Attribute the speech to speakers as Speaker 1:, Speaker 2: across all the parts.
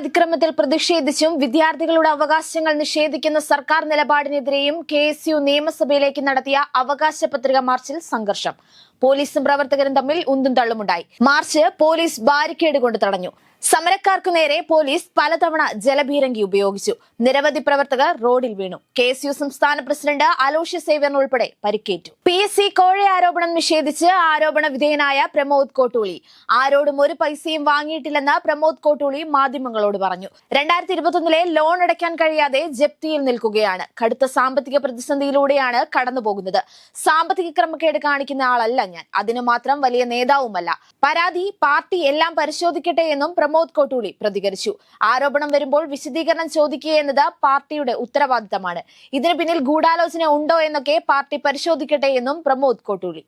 Speaker 1: അതിക്രമത്തിൽ പ്രതിഷേധിച്ചും വിദ്യാർത്ഥികളുടെ അവകാശങ്ങൾ നിഷേധിക്കുന്ന സർക്കാർ നിലപാടിനെതിരെയും കെ എസ് യു നിയമസഭയിലേക്ക് നടത്തിയ അവകാശ പത്രിക മാർച്ചിൽ സംഘർഷം പോലീസും പ്രവർത്തകരും തമ്മിൽ ഉന്തും തള്ളുമുണ്ടായി മാർച്ച് പോലീസ് ബാരിക്കേഡ് കൊണ്ട് തടഞ്ഞു സമരക്കാർക്കു നേരെ പോലീസ് പലതവണ ജലബീരങ്കി ഉപയോഗിച്ചു നിരവധി പ്രവർത്തകർ റോഡിൽ വീണു കെ എസ് യു സംസ്ഥാന പ്രസിഡന്റ് അലോഷ്യ സേവ്യർ ഉൾപ്പെടെ പരിക്കേറ്റു പി എസ് സി കോഴി ആരോപണം നിഷേധിച്ച് ആരോപണ വിധേയനായ പ്രമോദ് കോട്ടൂളി ആരോടും ഒരു പൈസയും വാങ്ങിയിട്ടില്ലെന്ന് പ്രമോദ് കോട്ടൂളി മാധ്യമങ്ങളോട് പറഞ്ഞു രണ്ടായിരത്തി ഇരുപത്തൊന്നിലെ ലോൺ അടയ്ക്കാൻ കഴിയാതെ ജപ്തിയിൽ നിൽക്കുകയാണ് കടുത്ത സാമ്പത്തിക പ്രതിസന്ധിയിലൂടെയാണ് കടന്നുപോകുന്നത് സാമ്പത്തിക ക്രമക്കേട് കാണിക്കുന്ന ആളല്ല ഞാൻ അതിനു മാത്രം വലിയ നേതാവുമല്ല പരാതി പാർട്ടി എല്ലാം പരിശോധിക്കട്ടെ എന്നും പ്രമോദ് കോട്ടൂളി പ്രതികരിച്ചു ആരോപണം വരുമ്പോൾ വിശദീകരണം ചോദിക്കുക എന്നത് പാർട്ടിയുടെ ഉത്തരവാദിത്തമാണ് ഇതിന് പിന്നിൽ ഗൂഢാലോചന ഉണ്ടോ എന്നൊക്കെ പാർട്ടി പരിശോധിക്കട്ടെ എന്നും പ്രമോദ് കോട്ടൂളി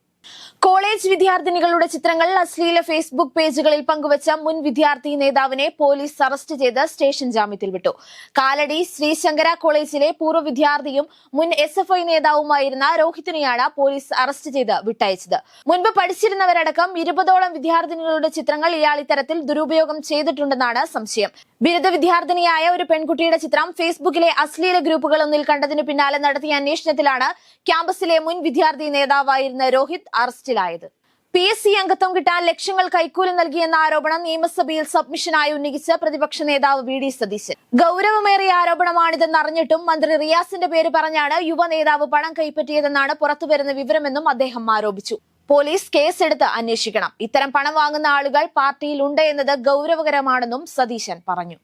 Speaker 1: കോളേജ് വിദ്യാർത്ഥിനികളുടെ ചിത്രങ്ങൾ അശ്ലീല ഫേസ്ബുക്ക് പേജുകളിൽ പങ്കുവച്ച മുൻ വിദ്യാർത്ഥി നേതാവിനെ പോലീസ് അറസ്റ്റ് ചെയ്ത് സ്റ്റേഷൻ ജാമ്യത്തിൽ വിട്ടു കാലടി ശ്രീശങ്കര കോളേജിലെ പൂർവ്വ വിദ്യാർത്ഥിയും മുൻ എസ് എഫ് ഐ നേതാവുമായിരുന്ന രോഹിത്തിനെയാണ് പോലീസ് അറസ്റ്റ് ചെയ്ത് വിട്ടയച്ചത് മുൻപ് പഠിച്ചിരുന്നവരടക്കം ഇരുപതോളം വിദ്യാർത്ഥിനികളുടെ ചിത്രങ്ങൾ ഇയാൾ ഇത്തരത്തിൽ ദുരുപയോഗം ചെയ്തിട്ടുണ്ടെന്നാണ് സംശയം ബിരുദ വിദ്യാർത്ഥിനിയായ ഒരു പെൺകുട്ടിയുടെ ചിത്രം ഫേസ്ബുക്കിലെ അശ്ലീല ഗ്രൂപ്പുകളൊന്നിൽ കണ്ടതിനു പിന്നാലെ നടത്തിയ അന്വേഷണത്തിലാണ് ക്യാമ്പസിലെ മുൻ വിദ്യാർത്ഥി നേതാവായിരുന്ന രോഹിത് അറസ്റ്റിലായത് പി എസ് സി അംഗത്വം കിട്ടാൻ ലക്ഷ്യങ്ങൾ കൈക്കൂലി നൽകിയെന്ന ആരോപണം നിയമസഭയിൽ സബ്മിഷനായി ഉന്നയിച്ച പ്രതിപക്ഷ നേതാവ് വി ഡി സതീശൻ ഗൗരവമേറിയ ആരോപണമാണിതെന്ന് അറിഞ്ഞിട്ടും മന്ത്രി റിയാസിന്റെ പേര് പറഞ്ഞാണ് യുവ നേതാവ് പണം കൈപ്പറ്റിയതെന്നാണ് പുറത്തുവരുന്ന വിവരമെന്നും അദ്ദേഹം ആരോപിച്ചു പോലീസ് കേസെടുത്ത് അന്വേഷിക്കണം ഇത്തരം പണം വാങ്ങുന്ന ആളുകൾ പാർട്ടിയിൽ ഉണ്ട് എന്നത് ഗൗരവകരമാണെന്നും സതീശൻ പറഞ്ഞു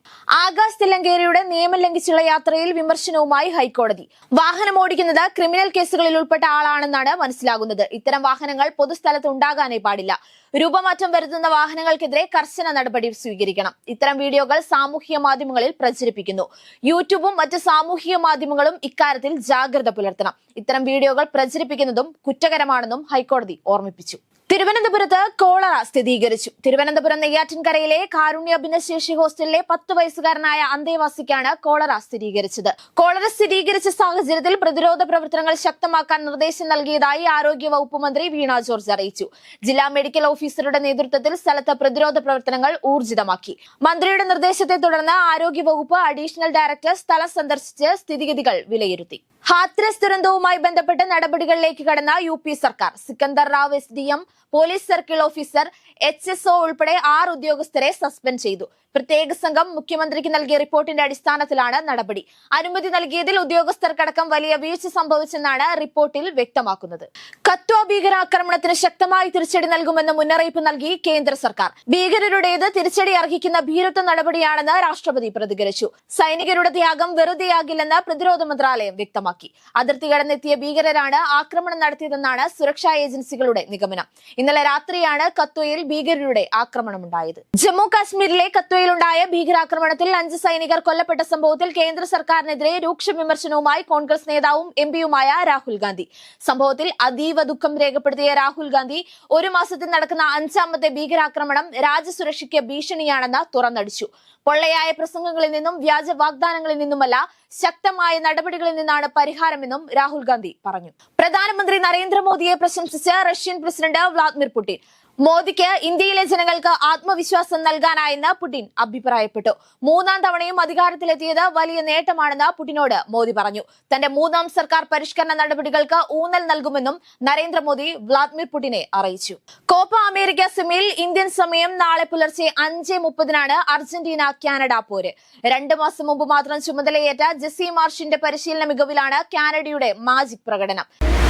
Speaker 1: ആകാശ് തില്ലങ്കേരിയുടെ നിയമം ലംഘിച്ചുള്ള യാത്രയിൽ വിമർശനവുമായി ഹൈക്കോടതി വാഹനം ഓടിക്കുന്നത് ക്രിമിനൽ കേസുകളിൽ ഉൾപ്പെട്ട ആളാണെന്നാണ് മനസ്സിലാകുന്നത് ഇത്തരം വാഹനങ്ങൾ പൊതുസ്ഥലത്ത് ഉണ്ടാകാനേ പാടില്ല രൂപമാറ്റം വരുത്തുന്ന വാഹനങ്ങൾക്കെതിരെ കർശന നടപടി സ്വീകരിക്കണം ഇത്തരം വീഡിയോകൾ സാമൂഹ്യ മാധ്യമങ്ങളിൽ പ്രചരിപ്പിക്കുന്നു യൂട്യൂബും മറ്റ് സാമൂഹ്യ മാധ്യമങ്ങളും ഇക്കാര്യത്തിൽ ജാഗ്രത പുലർത്തണം ഇത്തരം വീഡിയോകൾ പ്രചരിപ്പിക്കുന്നതും കുറ്റകരമാണെന്നും ഹൈക്കോടതി ഓർമ്മിപ്പിച്ചു തിരുവനന്തപുരത്ത് കോളറ സ്ഥിരീകരിച്ചു തിരുവനന്തപുരം നെയ്യാറ്റിൻകരയിലെ കാരുണ്യ ഭിന്നശേഷി ഹോസ്റ്റലിലെ പത്ത് വയസ്സുകാരനായ അന്തേവാസിക്കാണ് കോളറ സ്ഥിരീകരിച്ചത് കോളറ സ്ഥിരീകരിച്ച സാഹചര്യത്തിൽ പ്രതിരോധ പ്രവർത്തനങ്ങൾ ശക്തമാക്കാൻ നിർദ്ദേശം നൽകിയതായി ആരോഗ്യ വകുപ്പ് മന്ത്രി വീണ ജോർജ് അറിയിച്ചു ജില്ലാ മെഡിക്കൽ ഓഫീസറുടെ നേതൃത്വത്തിൽ സ്ഥലത്ത് പ്രതിരോധ പ്രവർത്തനങ്ങൾ ഊർജിതമാക്കി മന്ത്രിയുടെ നിർദ്ദേശത്തെ തുടർന്ന് ആരോഗ്യ വകുപ്പ് അഡീഷണൽ ഡയറക്ടർ സ്ഥലം സന്ദർശിച്ച് സ്ഥിതിഗതികൾ വിലയിരുത്തി ഹാത്രസ് ദുരന്തവുമായി ബന്ധപ്പെട്ട് നടപടികളിലേക്ക് കടന്ന യു സർക്കാർ Sikandar Rao S D M police circle officer H S O ഉൾപ്പെടെ ആറ് ഉദ്യോഗസ്ഥരെ സസ്പെൻഡ് ചെയ്തു പ്രത്യേക സംഘം മുഖ്യമന്ത്രിക്ക് നൽകിയ റിപ്പോർട്ടിന്റെ അടിസ്ഥാനത്തിലാണ് നടപടി അനുമതി നൽകിയതിൽ ഉദ്യോഗസ്ഥർക്കടക്കം വലിയ വീഴ്ച സംഭവിച്ചെന്നാണ് റിപ്പോർട്ടിൽ വ്യക്തമാക്കുന്നത് കത്വാ ഭീകരാക്രമണത്തിന് ശക്തമായി തിരിച്ചടി നൽകുമെന്ന് മുന്നറിയിപ്പ് നൽകി കേന്ദ്ര സർക്കാർ ഭീകരരുടേത് തിരിച്ചടി അർഹിക്കുന്ന ഭീരത്വ നടപടിയാണെന്ന് രാഷ്ട്രപതി പ്രതികരിച്ചു സൈനികരുടെ ത്യാഗം വെറുതെയാകില്ലെന്ന് പ്രതിരോധ മന്ത്രാലയം വ്യക്തമാക്കി അതിർത്തി കടന്നെത്തിയ ഭീകരരാണ് ആക്രമണം നടത്തിയതെന്നാണ് സുരക്ഷാ ഏജൻസികളുടെ നിഗമനം ഇന്നലെ രാത്രിയാണ് കത്വയിൽ ഭീകരരുടെ ആക്രമണം ഉണ്ടായത് ജമ്മു കാശ്മീരിലെ ഉണ്ടായ ഭീകരാക്രമണത്തിൽ അഞ്ച് സൈനികർ കൊല്ലപ്പെട്ട സംഭവത്തിൽ കേന്ദ്ര സർക്കാരിനെതിരെ രൂക്ഷ വിമർശനവുമായി കോൺഗ്രസ് നേതാവും എം പിയുമായ രാഹുൽ ഗാന്ധി സംഭവത്തിൽ അതീവ ദുഃഖം രേഖപ്പെടുത്തിയ രാഹുൽ ഗാന്ധി ഒരു മാസത്തിൽ നടക്കുന്ന അഞ്ചാമത്തെ ഭീകരാക്രമണം രാജ്യസുരക്ഷയ്ക്ക് ഭീഷണിയാണെന്ന് തുറന്നടിച്ചു പൊള്ളയായ പ്രസംഗങ്ങളിൽ നിന്നും വ്യാജ വാഗ്ദാനങ്ങളിൽ നിന്നുമല്ല ശക്തമായ നടപടികളിൽ നിന്നാണ് പരിഹാരമെന്നും രാഹുൽ ഗാന്ധി പറഞ്ഞു പ്രധാനമന്ത്രി നരേന്ദ്രമോദിയെ പ്രശംസിച്ച റഷ്യൻ പ്രസിഡന്റ് വ്ളാദിമിർ പുടിൻ മോദിക്ക് ഇന്ത്യയിലെ ജനങ്ങൾക്ക് ആത്മവിശ്വാസം നൽകാനായെന്ന് പുടിൻ അഭിപ്രായപ്പെട്ടു മൂന്നാം തവണയും അധികാരത്തിലെത്തിയത് വലിയ നേട്ടമാണെന്ന് പുടിനോട് മോദി പറഞ്ഞു തന്റെ മൂന്നാം സർക്കാർ പരിഷ്കരണ നടപടികൾക്ക് ഊന്നൽ നൽകുമെന്നും നരേന്ദ്രമോദി വ്ളാദിമിർ പുടിനെ അറിയിച്ചു കോപ്പ അമേരിക്ക സെമിയിൽ ഇന്ത്യൻ സമയം നാളെ പുലർച്ചെ അഞ്ച് മുപ്പതിനാണ് അർജന്റീന കാനഡ പോര് രണ്ടു മാസം മുമ്പ് മാത്രം ചുമതലയേറ്റ ജെസി മാർഷിന്റെ പരിശീലന മികവിലാണ് കാനഡയുടെ മാജിക് പ്രകടനം